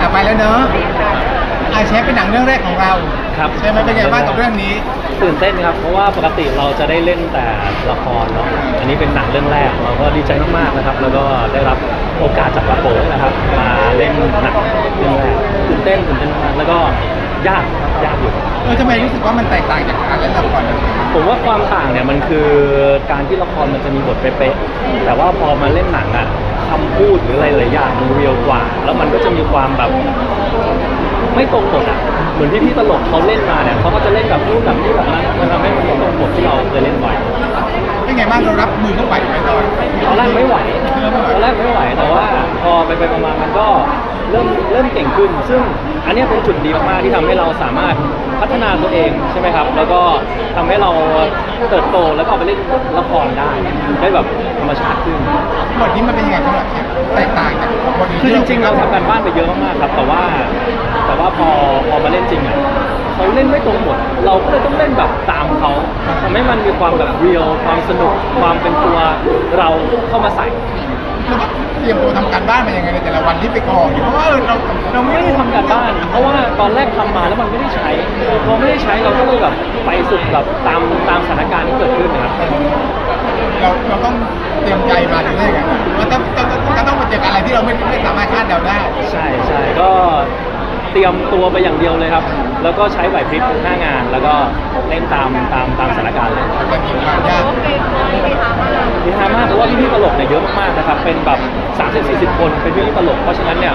อะไปแล้วเนอะอาเชฟเป็นหนังเรื่องแรกของเราครับ ใช่ไหมเป็นไงบ้างกับเรื่องนี้ ตื่นเต้นครับ เพราะว่าปกติเราจะได้เล่นแต่ละครเนาะ อันนี้เป็นหนังเรื่องแรก เราก็ดีใจมากๆนะครับ แล้วก็ได้รับโอกาสจากปาโป๋นะครับ มาเล่นหนังเรื่องแรกตื่นเต้นตื่นเต้นมากแล้วก็ ยากยากอยู่ เออทำไมรู้สึกว่ามันแตกต่างจากการเล่นละครผมว่าความต่างเนี่ยมันคือการที่ละครมันจะมีบทเป๊ะๆแต่ว่าพอมาเล่นหนังอะคำพูดหรืออะไรหลายอย่างมันเรียลกว่า แล้วมันก็จะมีความแบบ ไม่ตรงบทอะเหมือนพี่พี่ๆตลกเขาเล่นมาเนี่ยเขาก็จะเล่นแบบนู่นแบบนี้แบบนั้นมันทำให้มันไม่ตรงบทที่เราเคยเล่นบ่อยเป็นไงบ้างเรารับมือเข้าไปไหมตอนตอนแรกไม่ไหวตอนแรกไม่ไหวแต่ว่าพอไปไปๆมาๆมันก็ เริ่มเริ่มเก่งขึ้น ซึ่งอันเนี้ยเป็นจุดดีมากๆที่ทำให้เราสามารถพัฒนาตัวเองใช่ไหมครับ แล้วก็ทำให้เราเติบโตแล้วก็เอาไปเล่นละครได้ได้แบบธรรมชาติขึ้นบทนี้มันเป็นยังไงสำหรับเชฟแตกต่างจากบทอื่นคือจริงๆเราทำการบ้านไปเยอะมากๆครับแต่ว่า แต่ว่าพอพอมาเล่นจริงอะเขาเล่นไม่ตรงบทเราก็เลยต้องเล่นแบบตามเขาทำให้มันมีความแบบเรียลความสนุกความเป็นตัวเราเข้ามาใส่ เราก็เตรียมตัวทำการบ้านมายังไงในแต่ละวันที่ไปกองอยู่เพราะว่าเออเราเราไม่ไม่ได้ได้ทำทำการบ้าน เพราะว่าตอนแรกทำมาแล้วมันไม่ได้ใช้พอไม่ได้ใช้เราก็เลยแบบไปสุดแบบตามตามสถานการณ์ที่เกิดขึ้นนะครับ เราเราต้องเตรียมใจมาถึงได้ไงว่าต้องต้องต้องต้องมาเจออะไรที่เราไม่ไม่สามารถคาดเดาได้ใช่ใช่ก็ เตรียมตัวไปอย่างเดียวเลยครับ แล้วก็ใช้ไหวพริบหน้างาน แล้วก็เล่นตามตามตามสถานการณ์เลยมันมีความยากดีฮามากเพราะว่าพี่ๆตลกเนี่ยเยอะมากๆนะครับ เป็นแบบ 30-40 คน เป็นพี่ๆตลก เพราะฉะนั้นเนี่ย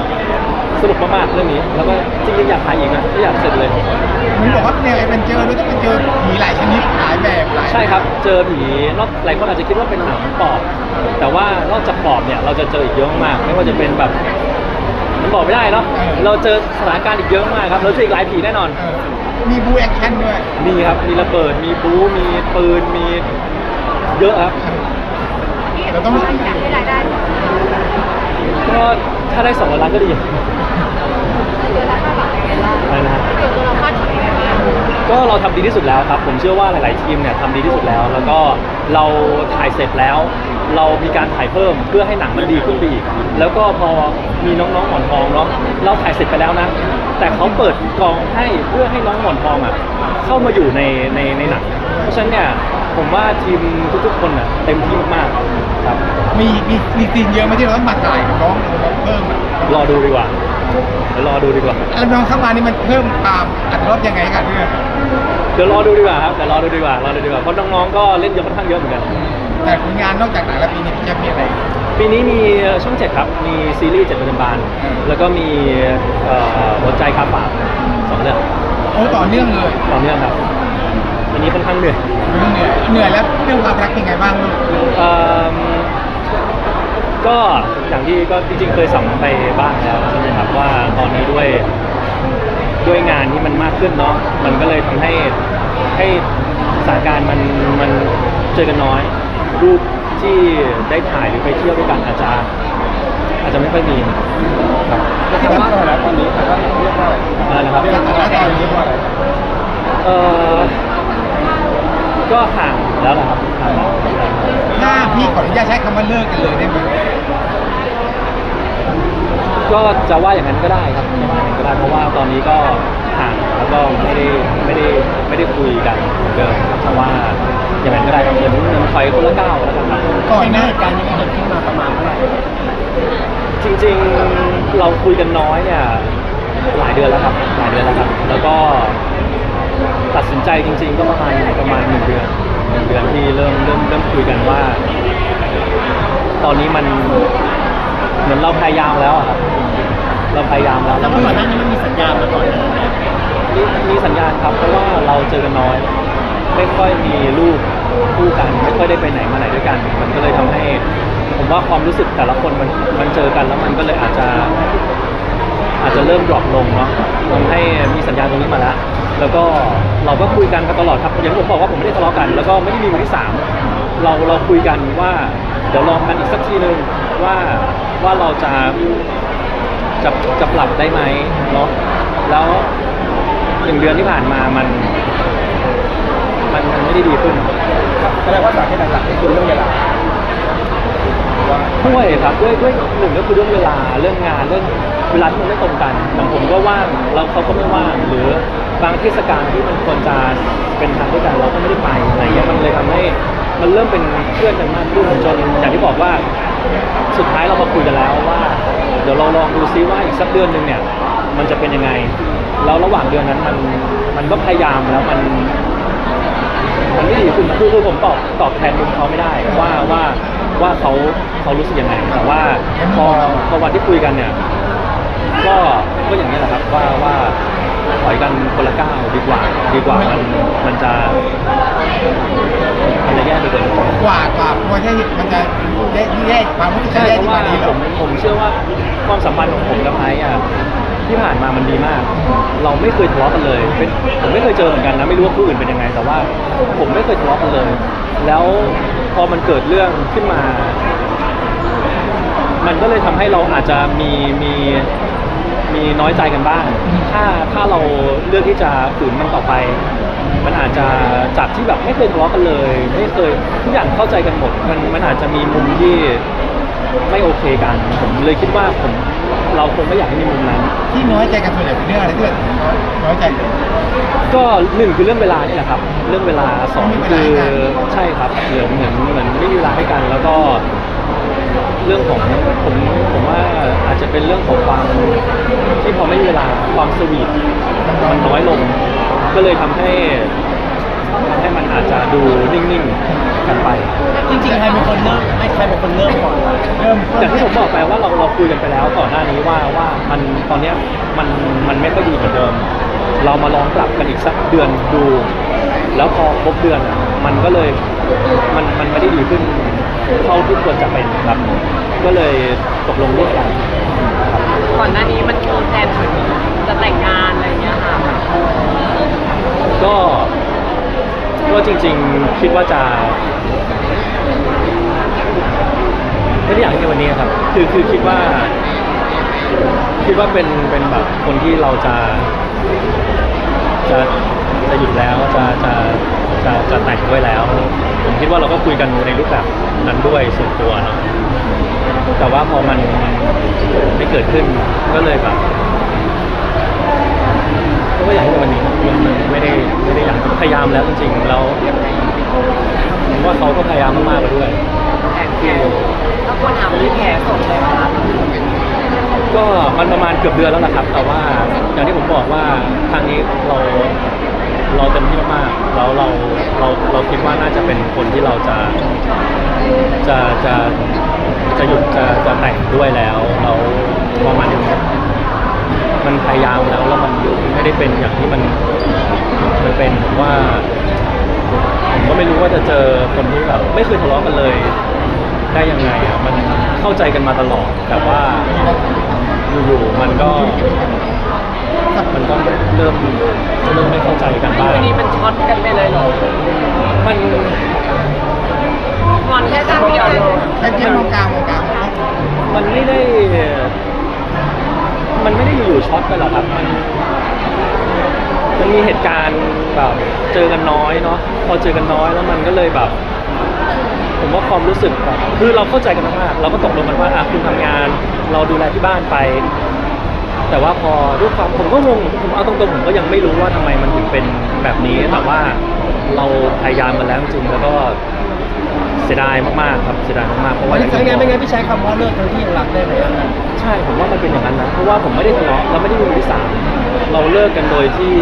สนุกมากๆเรื่องนี้ แล้วก็จริงๆอยากถ่ายอีกนะไม่อยากเสร็จเลย มันบอกว่าแนวแอดเวนเจอร์ด้วยต้องไปเจอผีหลายชนิดหลายแบบหลายใช่ครับ เจอผีนอกหลายคนอาจจะคิดว่าเป็นหนังปอบ แต่ว่านอกจากปอบเนี่ยเราจะเจออีกเยอะมาก ไม่ว่าจะเป็นแบบ มันบอกไม่ได้เนาะเราเจอสถานการณ์อีกเยอะมากครับเราเจออีกหลายผีแน่นอนเออมีบูแอคชั่นด้วย มีครับมีระเบิดมีบู๊มีปืนมีเยอะครับเราต้องอยากได้รายได้เดืก็ถ้าได้สองล้านก็ดีอนละห้าบาทยังไงบ้างอะไรนะฮะเดี๋ยวตัวเราคาดหวังยังไงบ้างก็เราทำดีที่สุดแล้วครับ ผมเชื่อว่าหลาย ๆ ทีมเนี่ยทำดีที่สุดแล้ว แล้วก็เราถ่ายเสร็จแล้ว เรามีการถ่ายเพิ่มเพื่อให้หนังมันดีขึ้นไปอีก แล้วก็พอมีน้องๆหมอนทองเนาะเราถ่ายเสร็จไปแล้วนะ แต่เขาเปิดกองให้เพื่อให้น้องหมอนทองอะเข้ามาอยู่ในในในหนังเพราะฉะนั้นเนี่ยผมว่าทีมทุกๆคนอะเต็มที่มากๆครับมีมีมีซีนเยอะไหมที่เราต้องมาถ่ายกับน้องเพิ่มอะรอดูดีกว่าเดี๋ยวรอดูดีกว่า แล้วน้องเข้ามานี่มันเพิ่มความอัตรรสยังไงกันเรื่องเดี๋ยวรอดูดีกว่าครับเดี๋ยวรอดูดีกว่า รอดูดีกว่า เพราะน้องๆ ก็เล่นเยอะค่อนข้างเยอะเหมือนกัน แต่ผลงานนอกจากหนังแล้วปีนี้พี่จะมีอะไร ปีนี้มีช่องเจ็ดครับ มีซีรีส์เจ็ดประจำบาน อืม แล้วก็มีเอ่อหัวใจคาปากสองเรื่องโอ้ต่อเนื่องเลยต่อเนื่องครับอันนี้ค่อนข้างเหนื่อยเหนื่อยเหนื่อยแล้วเรื่องความรักเป็นไงบ้างลูกเอิ่มก็อย่างที่ก็จริงๆเคยสัมไปบ้างแล้วใช่ไหมครับว่าตอนนี้ด้วยด้วยงานที่มันมากขึ้นเนาะมันก็เลยทำให้ให้สถานการณ์มันมันเจอกันน้อย รูปที่ได้ถ่ายหรือไปเที่ยวด้วยกันอาจจะอาจจะไม่ค่อยมีครับที่ว่าแล้วตอนนี้แต่ว่าเรียกว่าอะไรนะครับเรียกว่าตอนนี้ว่าอะไรเออก็ห่างแล้วนะครับห่างแล้วถ้าพี่ขออนุญาตใช้คำว่าเลิกกันเลยได้ไหม ก็จะว่าอย่างนั้นก็ได้ครับจะว่าอย่างนั้นก็ได้เพราะว่าตอนนี้ก็ห่างแล้วก็ไม่ได้ไม่ได้ไม่ได้คุยกันเหมือนเดิมครับเพราะว่าอย่างนั้นก็ได้ครับเหมือนเหมือนถอยคนละก้าวแล้วกันครับก่อนหน้าการนี้เกิดขึ้นมาประมาณเท่าไหร่จริงๆเราคุยกันน้อยเนี่ยหลายเดือนแล้วครับหลายเดือนแล้วครับ แล้วก็ตัดสินใจจริง ๆ ก็ประมาณประมาณหนึ่งเดือนหนึ่งเดือนที่เริ่มเริ่มเริ่มคุยกันว่า ตอนนี้มัน เหมือนเราพยายามแล้วอะครับเราพยายามแล้วแล้วเมื่อก่อนหน้านี้มันมีสัญญาณมาก่อนนะมีมีสัญญาณครับเพราะว่าเราเจอกันน้อย ไม่ค่อยมีลูกคู่กัน ไม่ค่อยได้ไปไหนมาไหนด้วยกัน มันก็เลยทำให้ ผมว่าความรู้สึกแต่ละคนมันมันเจอกันแล้วมันก็เลยอาจจะ อาจจะเริ่มดรอปลงเนาะทำให้มีสัญญาณตรงนี้มาแล้ว แล้วก็เราก็คุยกันกันตลอดครับ อย่างที่ผมบอกว่าผมไม่ได้ทะเลาะกัน แล้วก็ไม่ได้มีมือที่สามเราเราคุยกันว่าเดี๋ยวลองกันอีกสักทีนึง ว่าว่าเราจะจะจะปรับได้ไหมเนาะแล้วหนึ่งเดือนที่ผ่านมามัน มันมันไม่ได้ดีขึ้นแสดงว่าสาเหตุหลักๆนี่คือเรื่องเวลาว่าช่วยครับด้วยด้วยหนึ่งก็คือเรื่องเวลาเรื่องงานเรื่องเวลาที่มันไม่ตรงกันบางผมก็ว่างแล้วเขาก็ไม่ว่างหรือบางเทศกาลที่มันควรจะเป็นทางด้วยกันเราก็ไม่ได้ไปอะไรเงี้ยมันเลยทำให้มันเริ่มเป็นเพื่อนกันมากขึ้นจนอย่างที่บอกว่า สุดท้ายเรามาคุยกันแล้วว่า เดี๋ยวเราลองดูซิว่าอีกสักเดือนหนึ่งเนี่ย มันจะเป็นยังไง แล้วระหว่างเดือนนั้นมันมันก็พยายามแล้วมัน มันไม่ดีคือคือคือผมตอบตอบแทนมุมเขาไม่ได้ว่าว่าว่าเขาเขารู้สึกยังไงแต่ว่าพอพอวันที่คุยกันเนี่ย ก็ก็อย่างนี้แหละครับว่าว่า อยกันคนละก้าวดีกว่า ดีกว่ามันมันจะมันจะแย่ไปเกินกว่ากว่ากลัวที่มันจะแย่แย่ความรู้สึกจะใช่แย่เพที่ราะกว่าว่านี้เหรผอมผมเชื่อว่าความสัมพันธ์ของผมกับไอซ์อะที่ผ่านมามันดีมาก เราไม่เคยทะเลาะกันเลยเป็นผมไม่เคยเจอเหมือนกันนะไม่รู้ว่าผู้อื่นเป็นยังไง แต่ว่าผมไม่เคยทะเลาะกันเลย แล้วพอมันเกิดเรื่องขึ้นมา มันก็เลยทำให้เราอาจจะมีมี มีน้อยใจกันบ้าง ถ้าถ้าเราเลือกที่จะฝืนมันต่อไป มันอาจจะจากที่แบบไม่เคยทะเลาะกันเลย ไม่เคยทุกอย่างเข้าใจกันหมด มันมันอาจจะมีมุมที่ไม่โอเคกัน ผมเลยคิดว่าผมเราคงไม่อยากให้มีมุมนั้น ที่น้อยใจกันส่วนใหญ่เป็นเรื่องอะไรที่แบบน้อยใจกัน ก็หนึ่งคือเรื่องเวลานี่แหละครับ เรื่องเวลาสองไม่มีเวคืลาอให้กัน ใช่ครับเหมือนเหมือนเหมือนไม่มีเวลาให้กัน แล้วก็ เรื่องของผมผมว่าอาจจะเป็นเรื่องของความที่พอไม่มีเวลาความสวีทมันน้อยลง ก็เลยทำให้ทำให้มันอาจจะดูนิ่งๆกันไป จริงๆใครเป็นคนเริ่มให้ใครเป็นคนเริ่มก่อนเริ่มอย่างที่ผมบอกไปว่าเราเราคุยกันไปแล้วก่อนหน้านี้ว่าว่ามันตอนเนี้ยมันมันไม่ค่อยดีเหมือนเดิม เรามาลองปรับกันอีกสักเดือนดู แล้วพอครบเดือนอะมันก็เลยมันมันไม่ได้ดีขึ้น เท่าที่ควรจะเป็นครับ ก็เลยตกลงร่วมกันครับก่อนหน้านี้มันมีแผนเหมือนจะแต่งงานอะไรอย่างเงี้ยค่ะ ก็ก็จริง ๆ คิดว่าจะไม่ได้อยากให้ในวันนี้ครับ คือคือคิดว่า คิดว่าเป็นเป็นแบบคนที่เราจะ จะจะหยุดแล้วจะจะ จะจะแต่งด้วยแล้ว ผมคิดว่าเราก็คุยกันในรูปแบบนั้นด้วยส่วนตัวเนาะแต่ว่าพอมันไม่เกิดขึ้นก็เลยแบบก็อยากให้ในวันนี้มันไม่ได้ไม่ได้อยากพยายามแล้วจริงๆแล้วผมว่าเขาก็พยายามมากๆแล้วด้วยแผนแผนถ้าคนถามมีแผลสดเลยค่ะก็มันประมาณเกือบเดือนแล้วนะครับ แต่ว่าอย่างที่ผมบอกว่าครั้งนี้เราเราเต็มที่มากๆ เราเราเราคิดว่าน่าจะเป็นคนที่เราจะจะจะจะหยุดจะจะแต่งด้วยแล้วเราพอมันมันพยายามแล้วแล้วมันไม่ได้เป็นอย่างที่มันมันเป็นผมว่าผมก็ไม่รู้ว่าจะเจอคนที่แบบไม่เคยทะเลาะกันเลย ได้ยังไงอะมันเข้าใจกันมาตลอดแต่ว่าอยู่ๆมันก็ ก็เริ่มเริ่มไม่เข้าใจกันบ้างวันนี้มันช็อตกันไปเลยเหรอมันงอนแค่ครั้งเดียวเลยแค่เพียงมองกลางมองกลางมันไม่ได้ มันไม่ได้อยู่ๆช็อตไปหรอกครับมันมันมีเหตุการณ์แบบเจอกันน้อยเนาะพอเจอกันน้อยแล้วมันก็เลยแบบ ผมว่าความรู้สึกแบบคือเราเข้าใจกันมากๆเราก็ตกลงกันว่าอะคุณทำงาน เราดูแลที่บ้านไป แต่ว่าพอด้วยความผมก็งงผมเอาตรงๆผมก็ยังไม่รู้ว่าทำไมมันถึงเป็นแบบนี้ แต่ว่าเราพยายามมาแล้วจริงๆแล้วก็เสียดายมากๆครับเสียดายมากๆเพราะว่าไม่อย่างที่งั้นบอกไม่งั้นพี่ใช้คำว่าเลิกทั้งที่ยังรักได้ไหมอะใช่ผมว่ามันเป็นอย่างนั้นนะเพราะว่าผมไม่ได้ทะเลาะเราไม่ได้มีมือที่สามเราเลิกกันโดยที่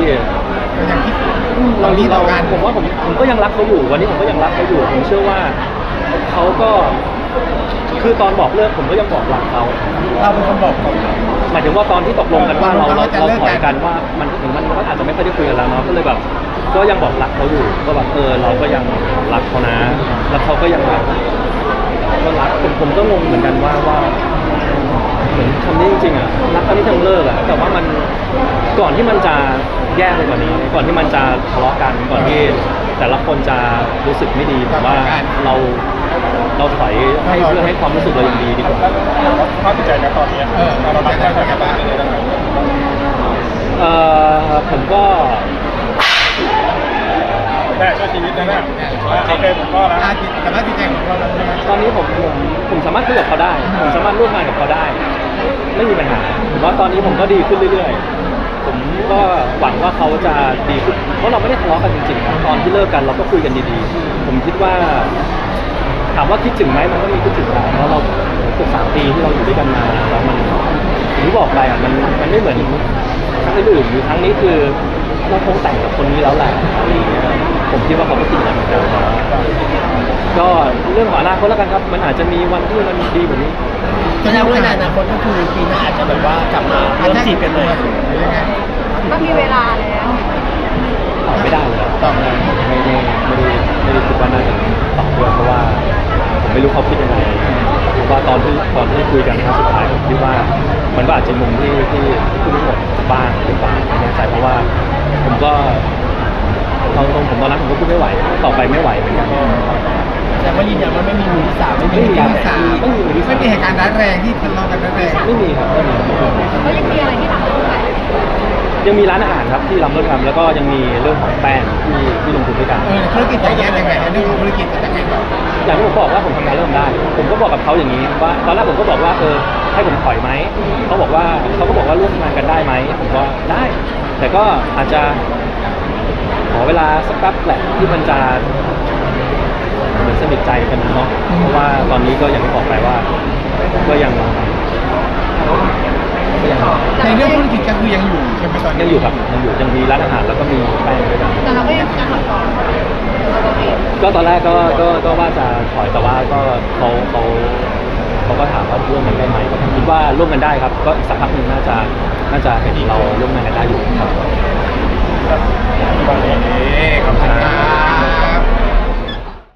อย่างที่เราเราดีต่อกัน ผมว่าผมผมก็ยังรักเขาอยู่วันนี้ผมก็ยังรักเขาอยู่ผมเชื่อว่าเขาก็ คือตอนบอกเลิกผมก็ยังบอกหลักเขาเราเป็นคนบอกก่อนหมายถึงว่าตอนที่ตกลงกันว่าเราตกลงกันเราว่าจะเราเลิกถกันอยกันว่ามันถึงมันก็อาจจะไม่ค่อยได้คุยกันแล้วเนาะก็เลยแบบก็ยังบอกหลักเขาอยู่ก็แบบเออเราก็ยังรักเขานะ แล้วเขาก็ยังแบบก็รักผมผมก็งงเหมือนกันว่าว่าเหมือนคำนี้จริงๆอะรักคำนี้ทำเลิกอะแต่ว่ามันก่อนที่มันจะแย่ไปกว่านี้ ก่อนที่มันจะทะเลาะกันก่อนที่แต่ละคนจะรู้สึกไม่ดีผมว่าเรา เราถอยให้เพื่อให้ความรู้สึกเรายังดีดีกว่าภาพใจนะตอนนี้เออเราใจได้กันบ้างเอ่อผมก็แม่ช่วยชีวิตจะได้โอเคผมก็แล้วแต่ว่าจิตใจของเราเราเนี่ยตอนนี้ผมผมผมสามารถคุยกับเขาได้ ผมสามารถร่วมงานกับเขาได้ ไม่มีปัญหาผมว่าตอนนี้ผมก็ดีขึ้นเรื่อยๆ ผมก็หวังว่าเขาจะดีขึ้นเพราะเราไม่ได้ทะเลาะกันจริงๆครับตอนที่เลิกกันเราก็คุยกันดีๆ ผมคิดว่า ถามว่าคิดถึงไหมมันก็มีคิดถึงนะเพราะเราเกือบสามปีที่เราอยู่ด้วยกันมาแล้วมันอย่างที่บอกไปอะมันมันไม่เหมือนครั้งอื่นๆหรือครั้งนี้คือเราคงแต่งกับคนนี้แล้วแหละอะไรอย่างเงี้ยผมคิดว่าเขาก็คิดอย่างนั้นเหมือนกันก็เรื่องของอนาคตแล้วกันครับ มันอาจจะมีวันที่มันดีกว่านี้แสดงว่าในอนาคตก็คือปีหน้าอาจจะแบบว่ากลับมาเริ่มจีบกันเลยหรือยังไงก็มีเวลาแล้วตอบไม่ได้เลยตอบไม่ได้ไม่ไม่ไม่ได้ไม่ได้คิดว่าน่าจะตอบด้วยเพราะว่าผม ไม่รู้เขาคิดยังไงเพราะว่าตอนที่ตอนที่คุยกันครั้งสุดท้ายผมคิดว่ามันก็อาจจะมุมที่ที่พูดไม่หมดบ้างหรือเปล่าไม่แน่ใจเพราะว่าผมก็ตอนตรงผมตอนนั้นผมก็พูดไม่ไหว ต่อไปไม่ไหวเหมือนกันแสดงว่ายืนยันว่าไม่มีมือที่สามไม่มีไม่มีการที่แต่สามที่ไม่มีมือที่สามไม่มีเหตุการณ์ร้ายแรงที่ทะเลาะกันร้ายแรงไม่มีครับไม่มีก็ยังมีอะไรที่ทำได้ ยังมีร้านอาหารครับที่รับเริ่มทำแล้วก็ยังมีเรื่องของแป้งที่ที่ลงทุนด้วยกัน เออธุรกิจอย่างเงี้ยยังไงเรื่องของธุรกิจจะยังไงต่ออย่างที่ผมบอกว่าผมทำงานเริ่มได้ ผมก็บอกกับเขาอย่างนี้ว่าตอนแรกผมก็บอกว่าเออให้ผมถอยไหมเขาบอกว่าเขาก็บอกว่าร่วมงานกันได้ไหมผมว่าได้ แต่ก็อาจจะขอเวลาสักแป๊บแหละที่มันจะเหมือนสนิทใจกันเนาะเพราะว่าตอนนี้ก็อย่างที่บอกไปว่า ก็ยังก็ยังในเรื่องธุรกิจก็คือยังอยู่ ยังอยู่ครับยังอยู่ยังมีร้านอาหารแล้วก็มีแป้งด้วยกันแต่เราก็ยังจะทำต่อเราเองก็ตอนแรกก็ก็ก็ว่าจะถอยแต่ว่าก็เขาเขาเขาก็ถามว่าร่วมกันได้ไหมก็ผมคิดว่าร่วมกันได้ครับ ก็อีกสักพักหนึ่งน่าจะน่าจะเห็นเราร่วมงานกันได้อยู่ครับ วันนี้ขอบคุณครับ